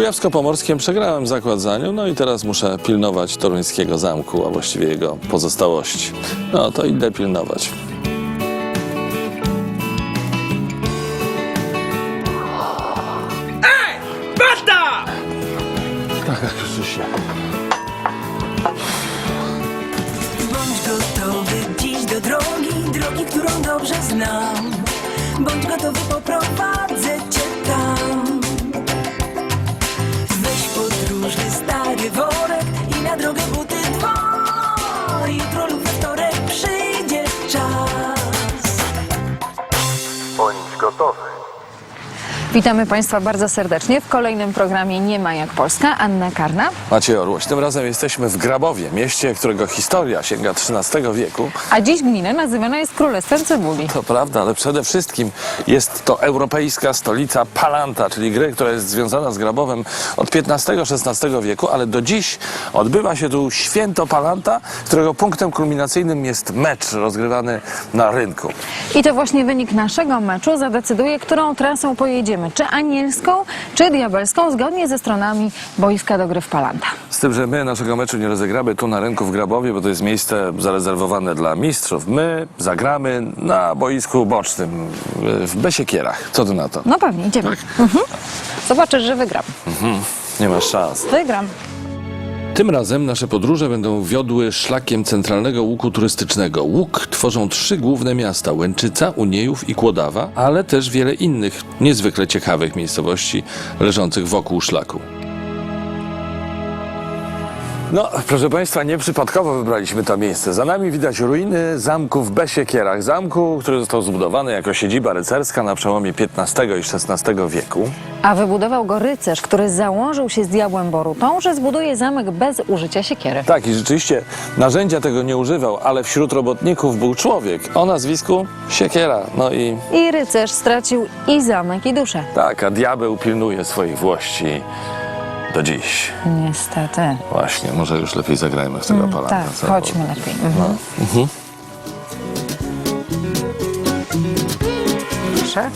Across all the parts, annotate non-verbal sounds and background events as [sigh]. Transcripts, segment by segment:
Kujawsko-Pomorskiem przegrałem zakład za nią, no i teraz muszę pilnować toruńskiego zamku, a właściwie jego pozostałości. No to idę pilnować. Basta! Tak, jak Krzysie. Bądź gotowy dziś do drogi, drogi, którą dobrze znam. Bądź gotowy, gotowy. Witamy Państwa bardzo serdecznie w kolejnym programie Nie ma jak Polska. Anna Karna. Maciej Orłoś, tym razem jesteśmy w Grabowie, mieście, którego historia sięga XIII wieku. A dziś gmina nazywana jest Królestwem Cebuli. To prawda, ale przede wszystkim jest to europejska stolica Palanta, czyli gry, która jest związana z Grabowem od XV-XVI wieku, ale do dziś odbywa się tu święto Palanta, którego punktem kulminacyjnym jest mecz rozgrywany na rynku. I to właśnie wynik naszego meczu zadecyduje, którą trasą pojedziemy. Czy anielską, czy diabelską, zgodnie ze stronami boiska do gry w Palanta. Z tym, że my naszego meczu nie rozegramy tu na rynku w Grabowie, bo to jest miejsce zarezerwowane dla mistrzów. My zagramy na boisku bocznym w Besiekierach. Co ty na to? No pewnie, idziemy. Mhm. Zobaczysz, że wygram. Nie masz szans. Wygram. Tym razem nasze podróże będą wiodły szlakiem centralnego łuku turystycznego. Łuk tworzą trzy główne miasta: Łęczyca, Uniejów i Kłodawa, ale też wiele innych niezwykle ciekawych miejscowości leżących wokół szlaku. No, proszę Państwa, nieprzypadkowo wybraliśmy to miejsce. Za nami widać ruiny zamku w Besiekierach. Zamku, który został zbudowany jako siedziba rycerska na przełomie XV i XVI wieku. A wybudował go rycerz, który założył się z diabłem Borutą, że zbuduje zamek bez użycia siekiery. Tak, i rzeczywiście narzędzia tego nie używał, ale wśród robotników był człowiek o nazwisku Siekiera. No i I rycerz stracił i zamek, i duszę. tak, a diabeł pilnuje swoich włości do dziś. Niestety. Właśnie, może już lepiej zagrajmy w tego palanta. Tak, co? chodźmy lepiej. Mhm. Proszę.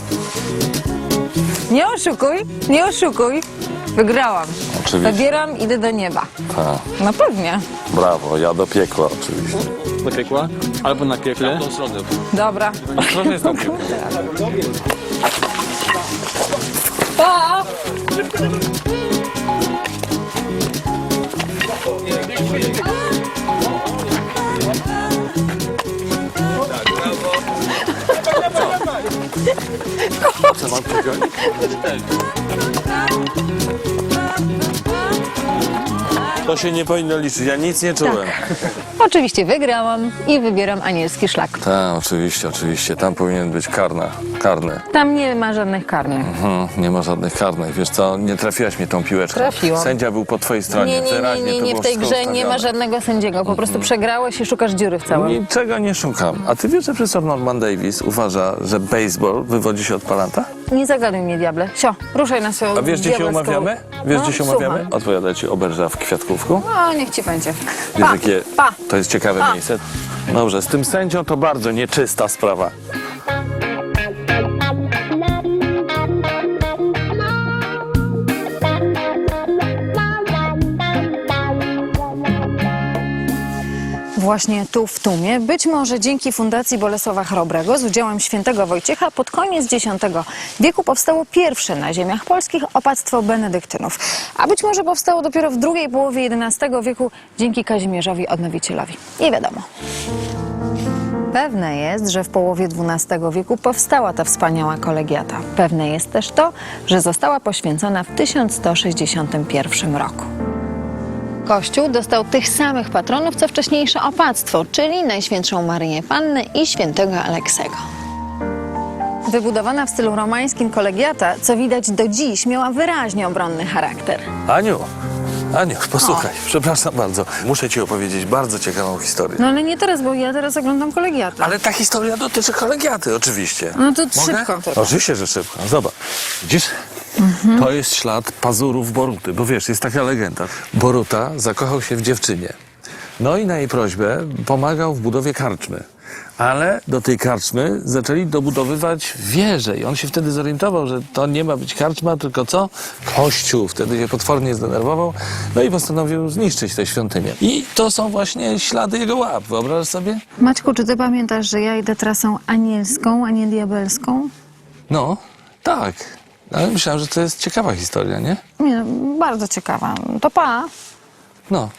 Nie oszukuj, nie oszukuj. Wygrałam. Oczywiście. Wybieram, idę do nieba. Tak, No pewnie. brawo, ja do piekła oczywiście. Do piekła? Albo na piekle? Dobra. Proszę jest [laughs] tam piekło. Pa! To się nie powinno liczyć, ja nic nie czułem. Oczywiście wygrałam i wybieram anielski szlak. Tak, oczywiście, oczywiście, tam powinien być karna, karny. Tam nie ma żadnych karnych. Mhm, nie ma żadnych karnych, wiesz co, nie trafiłaś mnie tą piłeczką. Trafiłam. Sędzia był po twojej stronie, Nie, nie, nie, wyraźnie nie, to nie. było W tej wszystko grze nie ma ustawione. żadnego sędziego. Po prostu przegrałeś i szukasz dziury w całym. Niczego nie szukam. A ty wiesz, że profesor Norman Davis uważa, że baseball wywodzi się od palanta? Nie zagaduj mnie, diable. Sio, ruszaj na swoją A wiesz, gdzie się diabelską- umawiamy? Wiesz, no, gdzie się umawiamy? słucham. Odpowiada ci oberża w No, niech ci będzie. Wiesz, Pa, jakie pa. to jest ciekawe miejsce? Dobrze, z tym sędzią to bardzo nieczysta sprawa. Właśnie tu w Tumie, być może dzięki Fundacji Bolesława Chrobrego z udziałem świętego Wojciecha pod koniec X wieku powstało pierwsze na ziemiach polskich opactwo benedyktynów. A być może powstało dopiero w drugiej połowie XI wieku dzięki Kazimierzowi Odnowicielowi. Nie wiadomo. Pewne jest, że w połowie XII wieku powstała ta wspaniała kolegiata. Pewne jest też to, że została poświęcona w 1161 roku. Kościół dostał tych samych patronów, co wcześniejsze opactwo, czyli Najświętszą Maryję Pannę i świętego Aleksego. Wybudowana w stylu romańskim kolegiata, co widać do dziś, miała wyraźnie obronny charakter. Aniu, Aniu, posłuchaj, przepraszam bardzo. Muszę ci opowiedzieć bardzo ciekawą historię. No ale nie teraz, bo ja teraz oglądam kolegiatę. Ale ta historia dotyczy kolegiaty, oczywiście. No to Mogę? szybko. Oczywiście, że szybko. Zobacz. Widzisz? To jest ślad pazurów Boruty, bo wiesz, jest taka legenda. Boruta zakochał się w dziewczynie. No i na jej prośbę pomagał w budowie karczmy. ale do tej karczmy zaczęli dobudowywać wieże i on się wtedy zorientował, że to nie ma być karczma, tylko co? Kościół. Wtedy się potwornie zdenerwował, no i postanowił zniszczyć tę świątynię. I to są właśnie ślady jego łap, wyobrażasz sobie? Maćku, czy ty pamiętasz, że ja idę trasą anielską, a nie diabelską? No, tak. Ale myślałem, że to jest ciekawa historia, nie? Nie, no, bardzo ciekawa. To pa. No.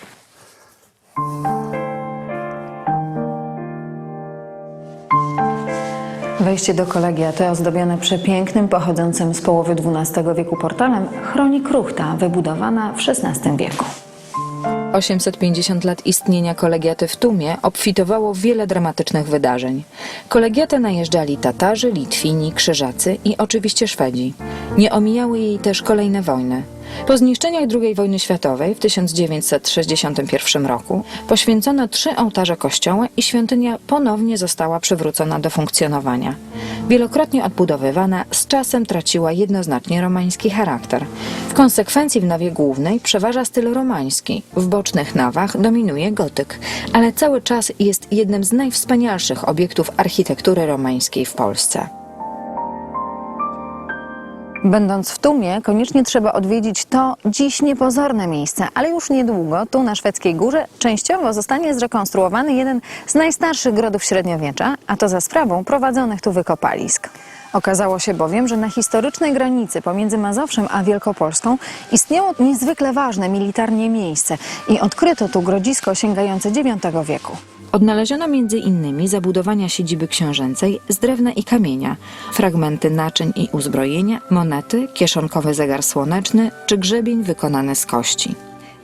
Wejście do kolegiaty ozdobione przepięknym, pochodzącym z połowy XII wieku portalem chroni kruchta, wybudowana w XVI wieku. 850 lat istnienia kolegiaty w Tumie obfitowało w wiele dramatycznych wydarzeń. Kolegiatę najeżdżali Tatarzy, Litwini, Krzyżacy i oczywiście Szwedzi. Nie omijały jej też kolejne wojny. Po zniszczeniach II wojny światowej w 1961 roku poświęcono trzy ołtarze kościoła i świątynia ponownie została przywrócona do funkcjonowania. Wielokrotnie odbudowywana, z czasem traciła jednoznacznie romański charakter. W konsekwencji w nawie głównej przeważa styl romański, w bocznych nawach dominuje gotyk, ale cały czas jest jednym z najwspanialszych obiektów architektury romańskiej w Polsce. Będąc w Tumie, koniecznie trzeba odwiedzić to dziś niepozorne miejsce, ale już niedługo tu na szwedzkiej górze częściowo zostanie zrekonstruowany jeden z najstarszych grodów średniowiecza, a to za sprawą prowadzonych tu wykopalisk. Okazało się bowiem, że na historycznej granicy pomiędzy Mazowszem a Wielkopolską istniało niezwykle ważne militarnie miejsce i odkryto tu grodzisko sięgające IX wieku. Odnaleziono m.in. zabudowania siedziby książęcej z drewna i kamienia, fragmenty naczyń i uzbrojenia, monety, kieszonkowy zegar słoneczny czy grzebień wykonany z kości.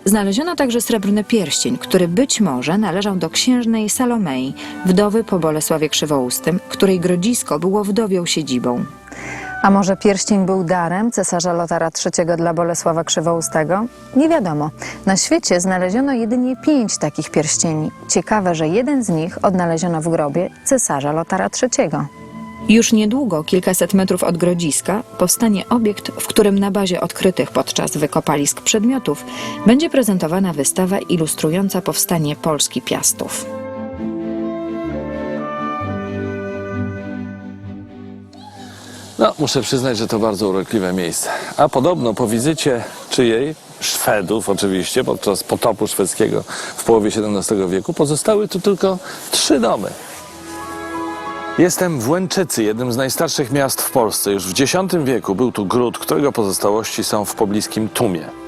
Znaleziono także srebrny pierścień, który być może należał do księżnej Salomei, wdowy po Bolesławie Krzywoustym, której grodzisko było wdowią siedzibą. A może pierścień był darem cesarza Lotara III dla Bolesława Krzywoustego? Nie wiadomo. Na świecie znaleziono jedynie pięć takich pierścieni. Ciekawe, że jeden z nich odnaleziono w grobie cesarza Lotara III. Już niedługo, kilkaset metrów od grodziska, powstanie obiekt, w którym na bazie odkrytych podczas wykopalisk przedmiotów będzie prezentowana wystawa ilustrująca powstanie Polski Piastów. No, muszę przyznać, że to bardzo urokliwe miejsce. A podobno po wizycie czyjej? Szwedów oczywiście, podczas potopu szwedzkiego w połowie XVII wieku, pozostały tu tylko trzy domy. Jestem w Łęczycy, jednym z najstarszych miast w Polsce. Już w X wieku był tu gród, którego pozostałości są w pobliskim Tumie.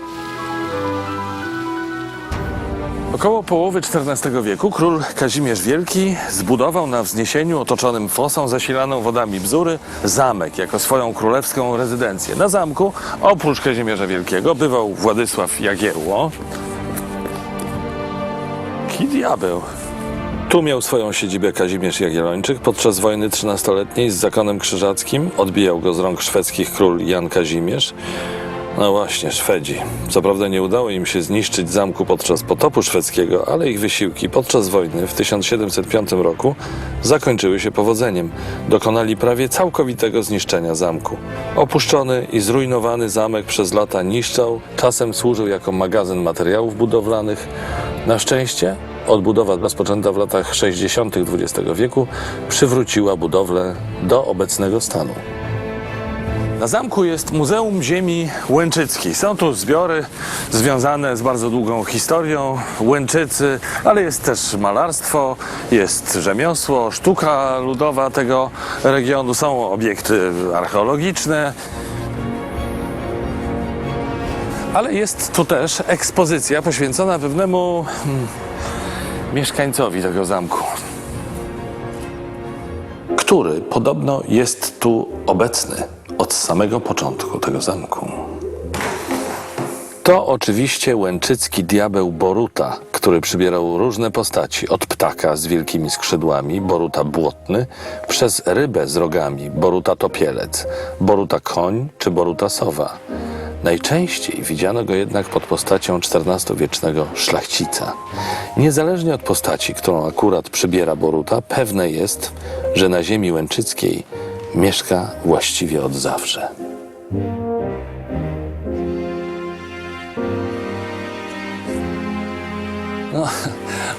Około połowy XIV wieku król Kazimierz Wielki zbudował na wzniesieniu otoczonym fosą zasilaną wodami Bzury zamek jako swoją królewską rezydencję. Na zamku oprócz Kazimierza Wielkiego bywał Władysław Jagiełło. Ki diabeł. Tu miał swoją siedzibę Kazimierz Jagiellończyk. Podczas wojny trzynastoletniej z zakonem krzyżackim odbijał go z rąk szwedzkich król Jan Kazimierz. No właśnie, Szwedzi. Co prawda nie udało im się zniszczyć zamku podczas potopu szwedzkiego, ale ich wysiłki podczas wojny w 1705 roku zakończyły się powodzeniem. Dokonali prawie całkowitego zniszczenia zamku. Opuszczony i zrujnowany zamek przez lata niszczał, czasem służył jako magazyn materiałów budowlanych. Na szczęście odbudowa rozpoczęta w latach 60. XX wieku przywróciła budowlę do obecnego stanu. Na zamku jest Muzeum Ziemi Łęczyckiej. Są tu zbiory związane z bardzo długą historią Łęczycy, ale jest też malarstwo, jest rzemiosło, sztuka ludowa tego regionu, są obiekty archeologiczne. Ale jest tu też ekspozycja poświęcona pewnemu hmm, mieszkańcowi tego zamku który podobno jest tu obecny od samego początku tego zamku. To oczywiście łęczycki diabeł Boruta, który przybierał różne postaci, od ptaka z wielkimi skrzydłami, Boruta błotny, przez rybę z rogami, Boruta topielec, Boruta koń czy Boruta sowa. Najczęściej widziano go jednak pod postacią XIV-wiecznego szlachcica. Niezależnie od postaci, którą akurat przybiera Boruta, pewne jest, że na ziemi łęczyckiej mieszka właściwie od zawsze. No,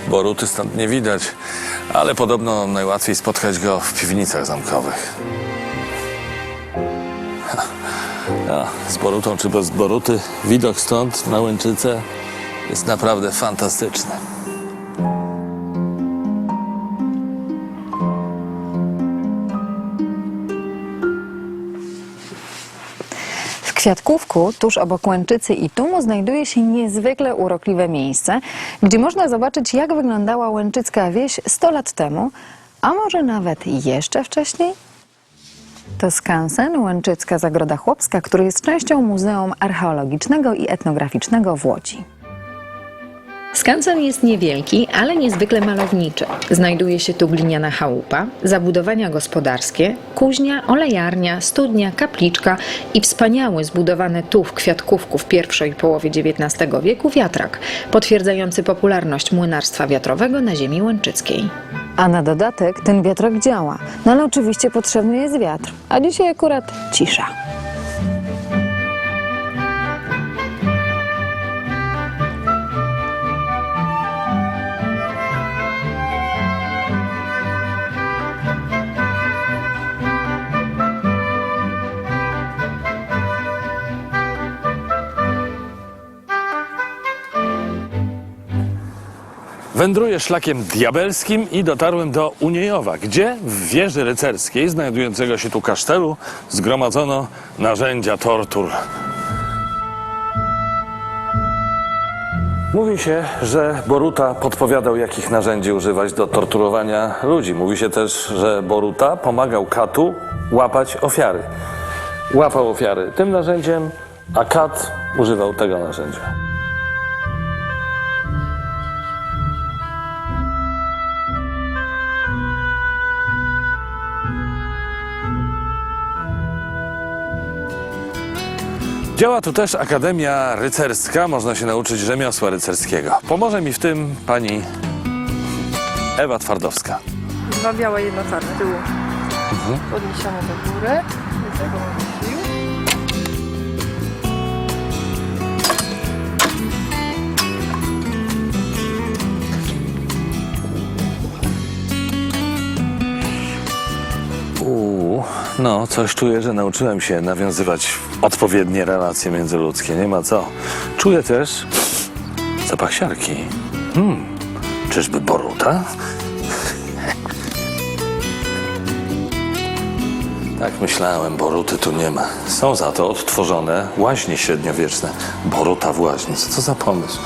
Boruty stąd nie widać, ale podobno najłatwiej spotkać go w piwnicach zamkowych. No, z Borutą czy bez Boruty, widok stąd na Łęczycę jest naprawdę fantastyczny. Kwiatkówku, tuż obok Łęczycy i Tumu, znajduje się niezwykle urokliwe miejsce, gdzie można zobaczyć, jak wyglądała łęczycka wieś 100 lat temu, a może nawet jeszcze wcześniej? To skansen Łęczycka Zagroda Chłopska, który jest częścią Muzeum Archeologicznego i Etnograficznego w Łodzi. Skansen jest niewielki, ale niezwykle malowniczy. Znajduje się tu gliniana chałupa, zabudowania gospodarskie, kuźnia, olejarnia, studnia, kapliczka i wspaniały zbudowany tu w Kwiatkówku w pierwszej połowie XIX wieku wiatrak, potwierdzający popularność młynarstwa wiatrowego na ziemi łęczyckiej. A na dodatek ten wiatrak działa. No ale oczywiście potrzebny jest wiatr, a dzisiaj akurat cisza. Wędruję szlakiem diabelskim i dotarłem do Uniejowa, gdzie w wieży rycerskiej znajdującego się tu kasztelu zgromadzono narzędzia tortur. Mówi się, że Boruta podpowiadał, jakich narzędzi używać do torturowania ludzi. Mówi się też, że Boruta pomagał Katu łapać ofiary. Łapał ofiary tym narzędziem, a Kat używał tego narzędzia. Działa tu też Akademia Rycerska. Można się nauczyć rzemiosła rycerskiego. Pomoże mi w tym pani Ewa Twardowska. Dwa białe, jedno czarne. Tyłu. Podniesione do góry. Do tego no, coś czuję, że nauczyłem się nawiązywać odpowiednie relacje międzyludzkie. Nie ma co. Czuję też zapach siarki. Hmm, czyżby Boruta? [laughs] Tak myślałem, Boruty tu nie ma. Są za to odtworzone łaźnie średniowieczne. Boruta w łaźni, co to za pomysł?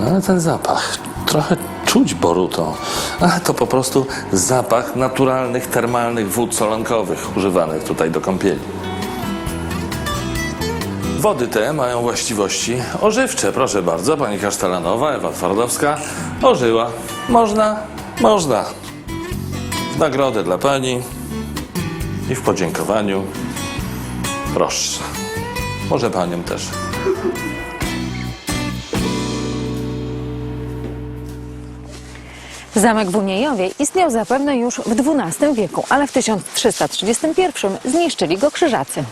No ale ten zapach, trochę czuć Borutą. A to po prostu zapach naturalnych, termalnych wód solankowych używanych tutaj do kąpieli. Wody te mają właściwości ożywcze. Proszę bardzo, pani Kasztelanowa, Ewa Twardowska ożyła. Można? Można. W nagrodę dla pani i w podziękowaniu proszę. Może panią też. Zamek w Uniejowie istniał zapewne już w XII wieku, ale w 1331 zniszczyli go krzyżacy.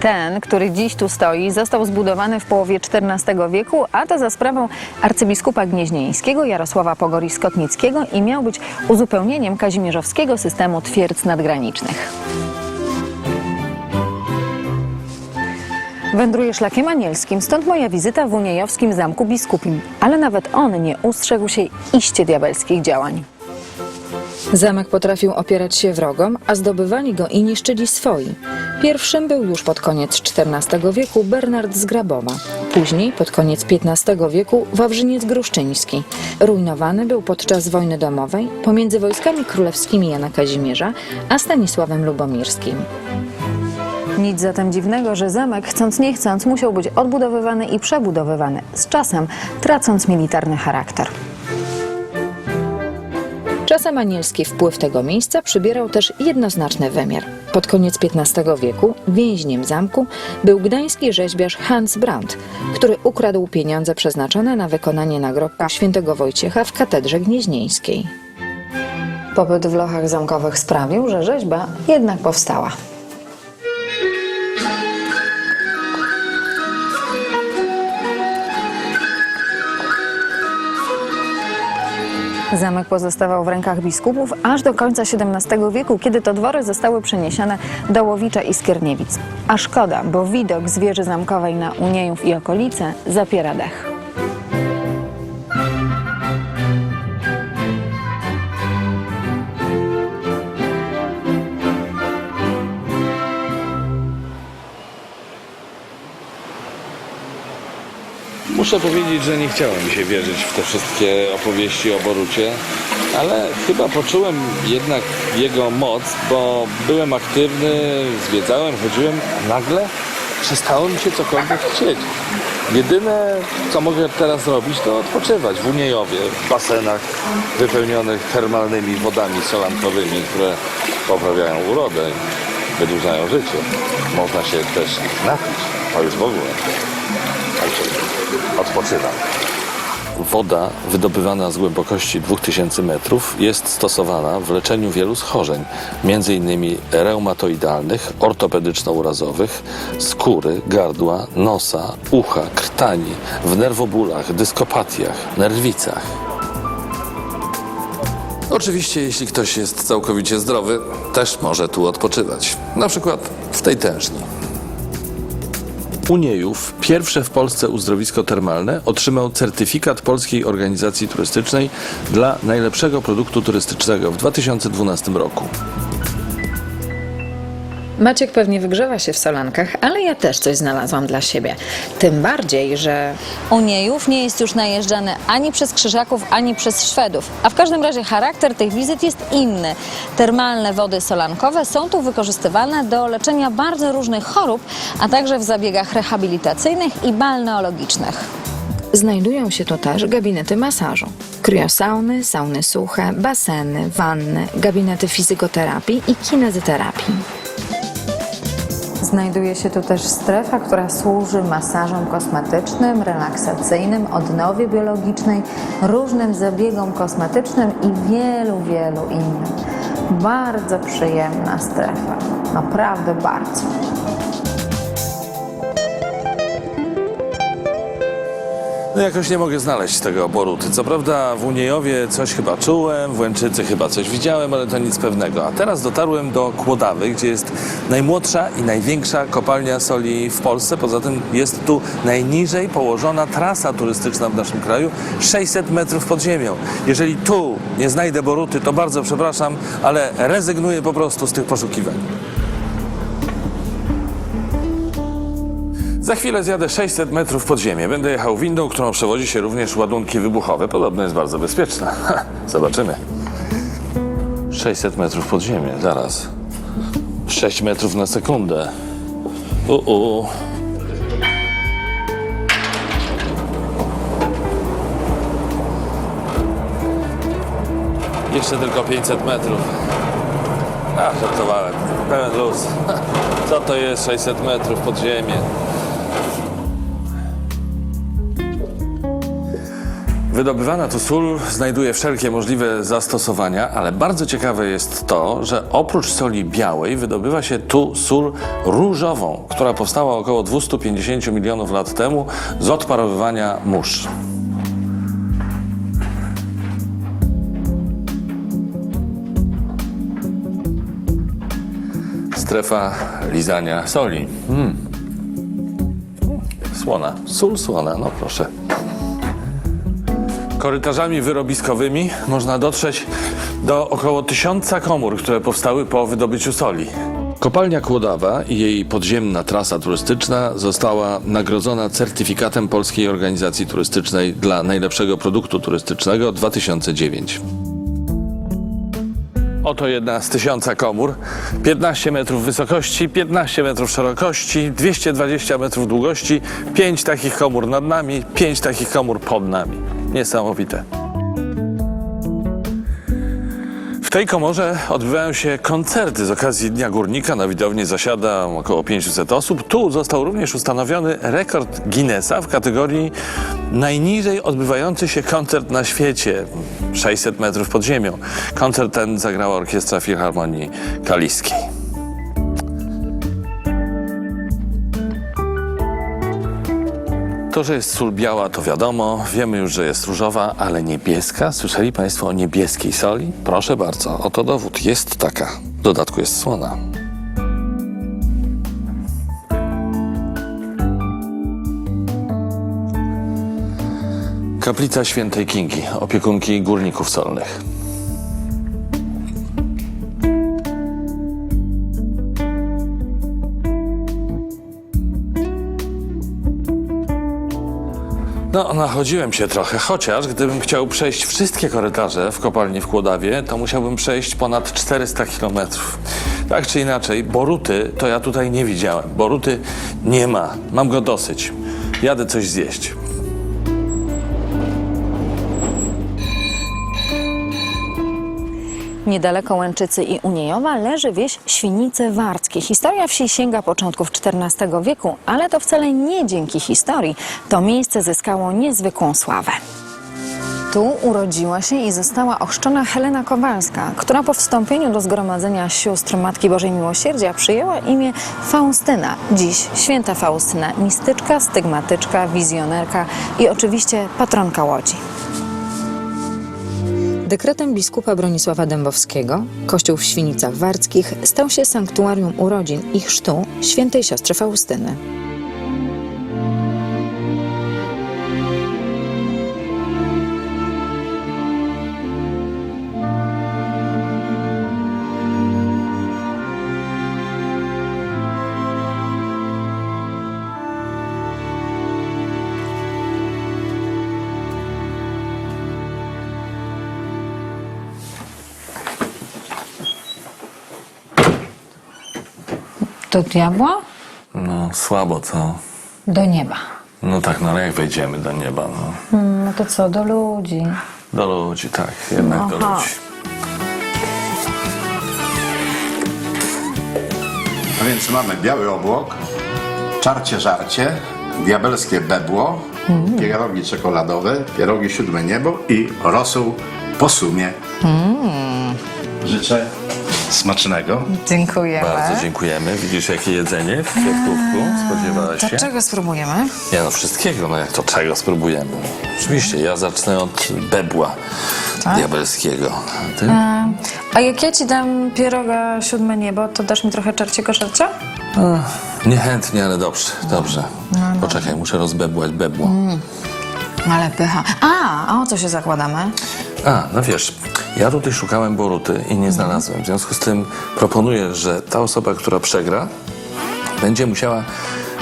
Ten, który dziś tu stoi, został zbudowany w połowie XIV wieku, a to za sprawą arcybiskupa gnieźnieńskiego Jarosława Pogori-Skotnickiego i miał być uzupełnieniem kazimierzowskiego systemu twierdz nadgranicznych. Wędruję szlakiem anielskim, stąd moja wizyta w Uniejowskim Zamku Biskupim. Ale nawet on nie ustrzegł się iście diabelskich działań. Zamek potrafił opierać się wrogom, a zdobywali go i niszczyli swoi. Pierwszym był już pod koniec XIV wieku Bernard z Grabowa. Później, pod koniec XV wieku, Wawrzyniec Gruszczyński. Rujnowany był podczas wojny domowej pomiędzy wojskami królewskimi Jana Kazimierza a Stanisławem Lubomirskim. Nic zatem dziwnego, że zamek, chcąc nie chcąc, musiał być odbudowywany i przebudowywany, z czasem tracąc militarny charakter. Czasem anielski wpływ tego miejsca przybierał też jednoznaczny wymiar. Pod koniec XV wieku więźniem zamku był gdański rzeźbiarz Hans Brandt, który ukradł pieniądze przeznaczone na wykonanie nagrobka świętego Wojciecha w katedrze gnieźnieńskiej. Pobyt w lochach zamkowych sprawił, że rzeźba jednak powstała. Zamek pozostawał w rękach biskupów aż do końca XVII wieku, kiedy to dwory zostały przeniesione do Łowicza i Skierniewic. A szkoda, bo widok z wieży zamkowej na Uniejów i okolice zapiera dech. Muszę powiedzieć, że nie chciało mi się wierzyć w te wszystkie opowieści o Borucie, ale chyba poczułem jednak jego moc, bo byłem aktywny, zwiedzałem, chodziłem, a nagle przestało mi się cokolwiek chcieć. Jedyne, co mogę teraz robić, to odpoczywać w Uniejowie, w basenach wypełnionych termalnymi wodami solankowymi, które poprawiają urodę i wydłużają życie. Można się też napić, to już w ogóle. Odpoczywam. Woda wydobywana z głębokości 2000 metrów jest stosowana w leczeniu wielu schorzeń, m.in. reumatoidalnych, ortopedyczno-urazowych, skóry, gardła, nosa, ucha, krtani, w nerwobólach, dyskopatiach, nerwicach. Oczywiście, jeśli ktoś jest całkowicie zdrowy, też może tu odpoczywać. Na przykład w tej tężni. Uniejów, pierwsze w Polsce uzdrowisko termalne, otrzymał certyfikat Polskiej Organizacji Turystycznej dla najlepszego produktu turystycznego w 2012 roku. Maciek pewnie wygrzewa się w solankach, ale ja też coś znalazłam dla siebie. Tym bardziej, że Uniejów nie jest już najeżdżany ani przez Krzyżaków, ani przez Szwedów. A w każdym razie charakter tych wizyt jest inny. Termalne wody solankowe są tu wykorzystywane do leczenia bardzo różnych chorób, a także w zabiegach rehabilitacyjnych i balneologicznych. znajdują się tu też gabinety masażu. Kryosauny, sauny suche, baseny, wanny, gabinety fizykoterapii i kinezyterapii. Znajduje się tu też strefa, która służy masażom kosmetycznym, relaksacyjnym, odnowie biologicznej, różnym zabiegom kosmetycznym i wielu, wielu innym. Bardzo przyjemna strefa. Naprawdę bardzo. No jakoś nie mogę znaleźć tego Boruty. Co prawda w Uniejowie coś chyba czułem, w Łęczycy chyba coś widziałem, ale to nic pewnego. A teraz dotarłem do Kłodawy, gdzie jest najmłodsza i największa kopalnia soli w Polsce. Poza tym jest tu najniżej położona trasa turystyczna w naszym kraju, 600 metrów pod ziemią. Jeżeli tu nie znajdę Boruty, to bardzo przepraszam, ale rezygnuję po prostu z tych poszukiwań. Za chwilę zjadę 600 metrów pod ziemię. Będę jechał windą, którą przewozi się również ładunki wybuchowe. Podobno jest bardzo bezpieczna. Zobaczymy. 600 metrów pod ziemię, zaraz. 6 metrów na sekundę. U. Jeszcze tylko 500 metrów. A, żartowałem. Pełen luz. Co to jest 600 metrów pod ziemię? Wydobywana tu sól znajduje wszelkie możliwe zastosowania, ale bardzo ciekawe jest to, że oprócz soli białej wydobywa się tu sól różową, która powstała około 250 milionów lat temu z odparowywania mórz. Strefa lizania soli. Mm. Słona, sól słona, no proszę. Korytarzami wyrobiskowymi można dotrzeć do około tysiąca komór, które powstały po wydobyciu soli. Kopalnia Kłodawa i jej podziemna trasa turystyczna została nagrodzona certyfikatem Polskiej Organizacji Turystycznej dla najlepszego produktu turystycznego 2009. Oto jedna z tysiąca komór. 15 metrów wysokości, 15 metrów szerokości, 220 metrów długości, 5 takich komór nad nami, 5 takich komór pod nami. Niesamowite. W tej komorze odbywają się koncerty z okazji Dnia Górnika. Na widowni zasiada około 500 osób. Tu został również ustanowiony rekord Guinnessa w kategorii najniżej odbywający się koncert na świecie 600 metrów pod ziemią. Koncert ten zagrała Orkiestra Filharmonii Kaliskiej. To, że jest sól biała, to wiadomo. Wiemy już, że jest różowa, ale niebieska. Słyszeli Państwo o niebieskiej soli? Proszę bardzo, oto dowód. Jest taka. W dodatku jest słona. Kaplica Świętej Kingi, opiekunki górników solnych. No, nachodziłem się trochę, chociaż gdybym chciał przejść wszystkie korytarze w kopalni w Kłodawie, to musiałbym przejść ponad 400 kilometrów. Tak czy inaczej, Boruty to ja tutaj nie widziałem. Boruty nie ma, mam go dosyć. Jadę coś zjeść. Niedaleko Łęczycy i Uniejowa leży wieś Świnice Warckie. Historia wsi sięga początków XIV wieku, ale to wcale nie dzięki historii. To miejsce zyskało niezwykłą sławę. Tu urodziła się i została ochrzczona Helena Kowalska, która po wstąpieniu do zgromadzenia sióstr Matki Bożej Miłosierdzia przyjęła imię Faustyna. Dziś święta Faustyna, mistyczka, stygmatyczka, wizjonerka i oczywiście patronka Łodzi. Dekretem biskupa Bronisława Dębowskiego kościół w Świnicach Warckich stał się sanktuarium urodzin i chrztu świętej siostry Faustyny. Do diabła? No, słabo, co? Do nieba. No tak, no ale jak wejdziemy do nieba, no. No to co, do ludzi? Do ludzi, tak, jednak do Aha. ludzi. No więc mamy biały obłok, czarcie żarcie, diabelskie bebło, pierogi czekoladowe, pierogi siódme niebo i rosół po sumie. Życzę smacznego. Dziękujemy. Bardzo dziękujemy. Widzisz, jakie jedzenie w kwiatkówku? Spodziewałaś To się? czego spróbujemy? Nie no, wszystkiego, no jak to czego spróbujemy? Oczywiście, ja zacznę od bebła diabelskiego. A ty? A jak ja ci dam pieroga siódme niebo, to dasz mi trochę czarciego żarcia? Niechętnie, ale dobrze, dobrze. Poczekaj, muszę rozbebłać bebło. Ale pycha. A, a o co się zakładamy? A, no wiesz, ja tutaj szukałem Boruty i nie znalazłem. W związku z tym proponuję, że ta osoba, która przegra, będzie musiała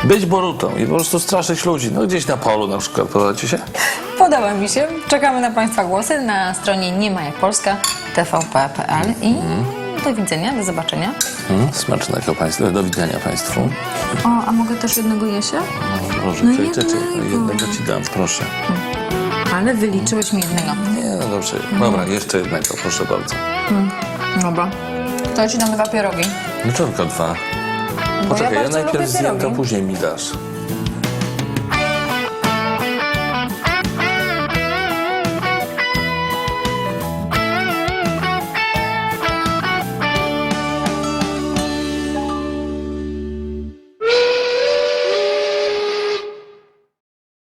być Borutą i po prostu straszyć ludzi. No gdzieś na polu na przykład, podoba ci się? Podoba mi się. Czekamy na Państwa głosy na stronie Nie ma jak Polska tvp.pl i do widzenia, do zobaczenia. Mm, smacznego Państwu, do widzenia Państwu. O, a mogę też jednego jesia? No, No jednego. jednego ci dam, proszę. Ale wyliczyłeś mi jednego. Nie, no dobrze. Dobra, jeszcze jednego, proszę bardzo. Dobra. To ja ci dam dwa pierogi. No tylko dwa. Poczekaj, ja, bardzo najpierw zjem, to później mi dasz.